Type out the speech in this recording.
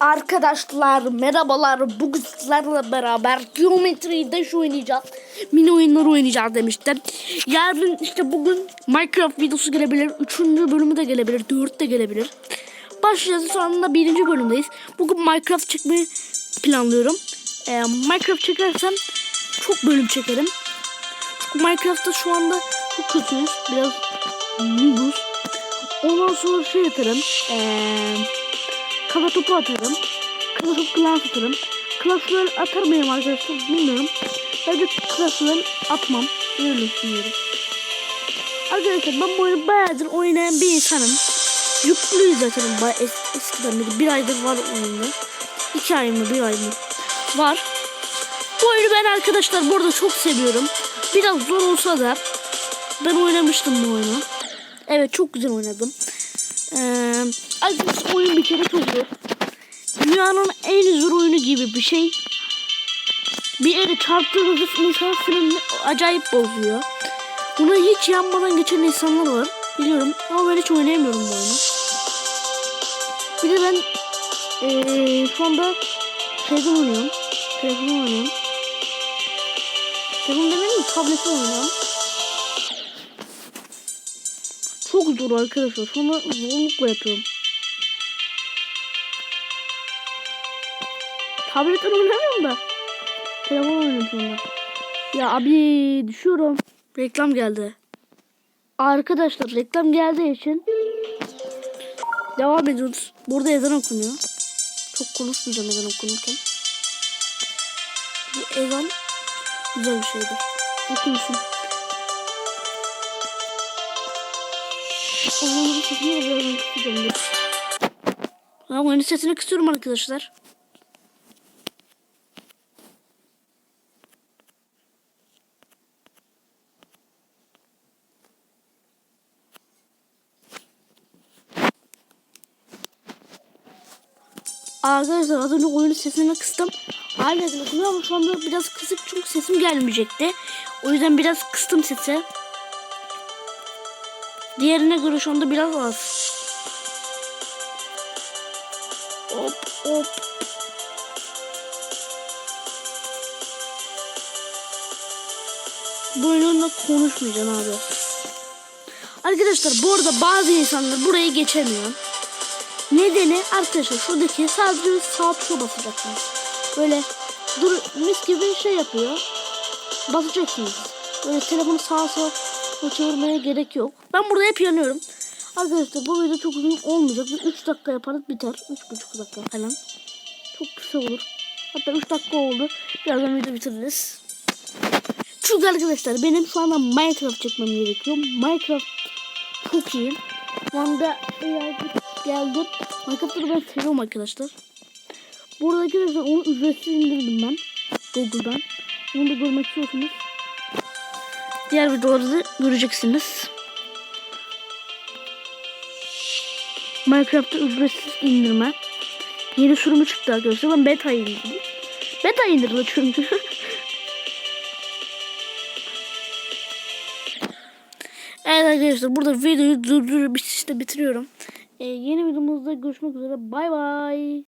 Arkadaşlar merhabalar bugün sizlerle beraber geometri dash oynayacağız. Mini oyunları oynayacağız demiştim. Yarın işte bugün Minecraft videosu gelebilir. Üçüncü bölümü de gelebilir. Dört de gelebilir. Başlayacağız şu anda birinci bölümdeyiz. Bugün Minecraft çekmeyi planlıyorum. Ee, Minecraft çekersem çok bölüm çekerim. Çünkü Minecraft'ta şu anda çok kötüyüz. Biraz noobuz. Ondan sonra şey atarım. Eee kafa topu atarım. Kafa topu klas atarım. Klasları atar mıyım arkadaşlar bilmiyorum. Bence klasları atmam. Öyle düşünüyorum. Arkadaşlar ben bu oyunu bayağıdır oynayan bir insanım. Yüklüyüz zaten baya es eskiden beri. Bir aydır var oyunda. İki ay mı bir ay mı var. Bu oyunu ben arkadaşlar bu arada çok seviyorum. Biraz zor olsa da ben oynamıştım bu oyunu. Evet çok güzel oynadım. Ee, arkadaşlar oyun bir kere çok. Dünyanın en zor oyunu gibi bir şey. Bir yere çarptığınızda insan sinirini acayip bozuyor. Buna hiç yanmadan geçen insanlar var. Biliyorum ama ben hiç oynayamıyorum bu oyunu. Bir de ben ee, şu anda şeyden oynuyorum. Telefonu oynuyorum. Telefon demeyeyim mi? Tableti oynuyorum. Çok zor arkadaşlar. Sonra zorlukla yapıyorum. Tabletten oynamıyorum da. Telefon oynuyorum sonra. Ya abi düşüyorum. Reklam geldi. Arkadaşlar reklam geldiği için devam ediyoruz. Burada ezan okunuyor. Çok konuşmayacağım ezan okunurken. Bu ezan güzel bir şeydir. Okunsun. Oyunun sesini dur. Ben oyunun sesini kısıyorum arkadaşlar. Arkadaşlar az önce oyunun sesini kıstım. Hala sesini ama şu anda biraz kısık çünkü sesim gelmeyecekti. O yüzden biraz kıstım sesi. Diğerine göre şu anda biraz az. Hop hop. Bu oyunla konuşmayacağım abi. Arkadaşlar bu arada bazı insanlar buraya geçemiyor. Nedeni arkadaşlar şuradaki sadece sağ tuşa basacaksınız. Böyle dur mis gibi şey yapıyor. Basacaksınız. Böyle telefonu sağa çevirmeye gerek yok. Ben burada hep yanıyorum. Arkadaşlar bu video çok uzun olmayacak. 3 dakika yaparız biter. 3,5 dakika falan. Çok kısa olur. Hatta 3 dakika oldu. Birazdan video bitiririz. Çünkü arkadaşlar benim şu anda Minecraft çekmem gerekiyor. Minecraft çok iyi. Şu anda geldim. Minecraft'ı ben seviyorum arkadaşlar. Burada arkadaşlar onu ücretsiz indirdim ben. Google'dan. Onu da görmek istiyorsanız. Diğer videoları göreceksiniz. Minecraft'ta ücretsiz indirme. Yeni sürümü çıktı arkadaşlar. Ben beta indirdim. Beta indirdim çünkü. evet arkadaşlar burada videoyu durdurup işte bitiriyorum. Ee, yeni videomuzda görüşmek üzere. Bay bay.